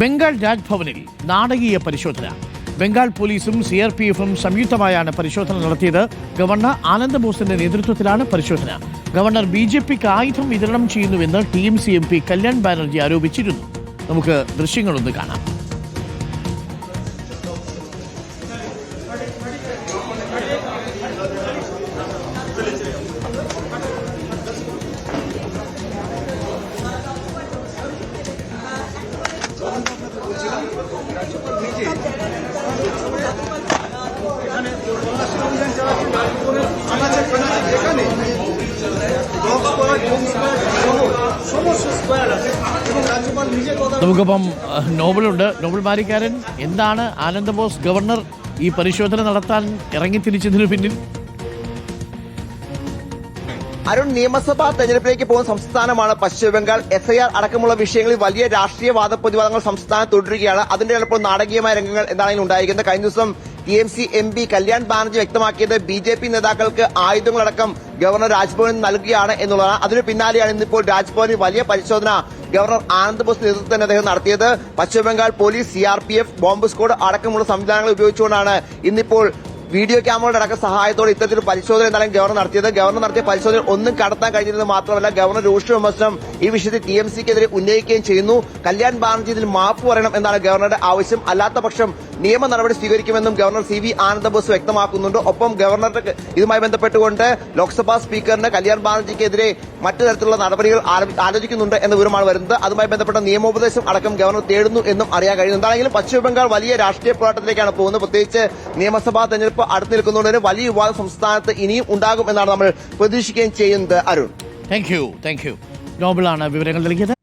ബംഗാൾ രാജ്ഭവനിൽ നാടകീയ പരിശോധന. ബംഗാൾ പോലീസും സി ആർ പി എഫും സംയുക്തമായാണ് പരിശോധന നടത്തിയത്. ഗവർണർ ആനന്ദ് ബോസിന്റെ നേതൃത്വത്തിലാണ് പരിശോധന. ഗവർണർ ബി ജെ പിക്ക് ആയുധം വിതരണം ചെയ്യുന്നുവെന്ന് T M C M P Kalyan Banerjee ആരോപിച്ചിരുന്നു. നമുക്ക് ദൃശ്യങ്ങളൊന്ന് കാണാം. നമുക്കിപ്പം നോബലുണ്ട് നോബൽ മാരിക്കാരൻ എന്താണ് ആനന്ദബോസ് ഗവർണർ ഈ പരിശോധന നടത്താൻ ഇറങ്ങി തിരിച്ചതിനു പിന്നിൽ? അരുൺ നിയമസഭാ തെരഞ്ഞെടുപ്പിലേക്ക് പോകുന്ന സംസ്ഥാനമാണ് പശ്ചിമബംഗാൾ. എസ് ഐ ആർ അടക്കമുള്ള വിഷയങ്ങളിൽ വലിയ രാഷ്ട്രീയ വാദപ്രതിവാദങ്ങൾ സംസ്ഥാനം തുടരുകയാണ്. അതിന്റെ ചിലപ്പോൾ നാടകീയമായ രംഗങ്ങൾ എന്താണെങ്കിലും ഉണ്ടായിരിക്കുന്നത്? കഴിഞ്ഞ ദിവസം T M C M P Kalyan Banerjee വ്യക്തമാക്കിയത് ബി ജെ പി നേതാക്കൾക്ക് ആയുധങ്ങളടക്കം ഗവർണർ രാജ്ഭവനിൽ നൽകുകയാണ് എന്നുള്ളതാണ്. അതിനു പിന്നാലെയാണ് ഇന്നിപ്പോൾ രാജ്ഭവനിൽ വലിയ പരിശോധന ഗവർണർ ആനന്ദ് ബോസ് നേതൃത്വത്തിൽ തന്നെ അദ്ദേഹം നടത്തിയത്. Paschimbangal police C R P F bomb squad അടക്കമുള്ള സംവിധാനങ്ങൾ ഉപയോഗിച്ചുകൊണ്ടാണ് ഇന്നിപ്പോൾ വീഡിയോ ക്യാമറയുടെ അടക്കം സഹായത്തോടെ ഇത്തരത്തിൽ പരിശോധന എന്തായാലും ഗവർണർ നടത്തിയത്. ഗവർണർ നടത്തിയ പരിശോധന ഒന്നും കടത്താൻ കഴിഞ്ഞിരുന്നത് മാത്രമല്ല ഗവർണർ രൂക്ഷ വിമർശനം ഈ വിഷയത്തിൽ ടി എം സിക്കെതിരെ ഉന്നയിക്കുകയും ചെയ്യുന്നു. കല്യാൺ ബാനർജി ഇതിൽ മാപ്പ് പറയണം എന്നാണ് ഗവർണറുടെ ആവശ്യം. അല്ലാത്ത പക്ഷം നിയമ നടപടി സ്വീകരിക്കുമെന്നും governor C V Ananda Bose വ്യക്തമാക്കുന്നുണ്ട്. ഒപ്പം ഗവർണറുടെ ഇതുമായി ബന്ധപ്പെട്ടുകൊണ്ട് ലോക്സഭാ സ്പീക്കറിന് കല്യാൺ ബാനർജിക്കെതിരെ മറ്റു തരത്തിലുള്ള നടപടികൾ ആലോചിക്കുന്നുണ്ട് എന്ന വിവരമാണ് വരുന്നത്. അതുമായി ബന്ധപ്പെട്ട നിയമോപദേശം അടക്കം ഗവർണർ തേടുന്നു എന്നും അറിയാൻ കഴിയുന്നു. എന്താണെങ്കിലും പശ്ചിമബംഗാൾ വലിയ രാഷ്ട്രീയ പോരാട്ടത്തിലേക്കാണ് പോകുന്നത്. പ്രത്യേകിച്ച് നിയമസഭാ തെരഞ്ഞെടുപ്പ് അടുത്ത് നിൽക്കുന്നതുകൊണ്ട് വലിയ വിവാദം സംസ്ഥാനത്ത് ഇനിയും ഉണ്ടാകും എന്നാണ് നമ്മൾ പ്രതീക്ഷിക്കുകയും ചെയ്യുന്നത്. Arun. Thank you thank you നോബിളാണ് വിവരങ്ങൾ നൽകിയത്.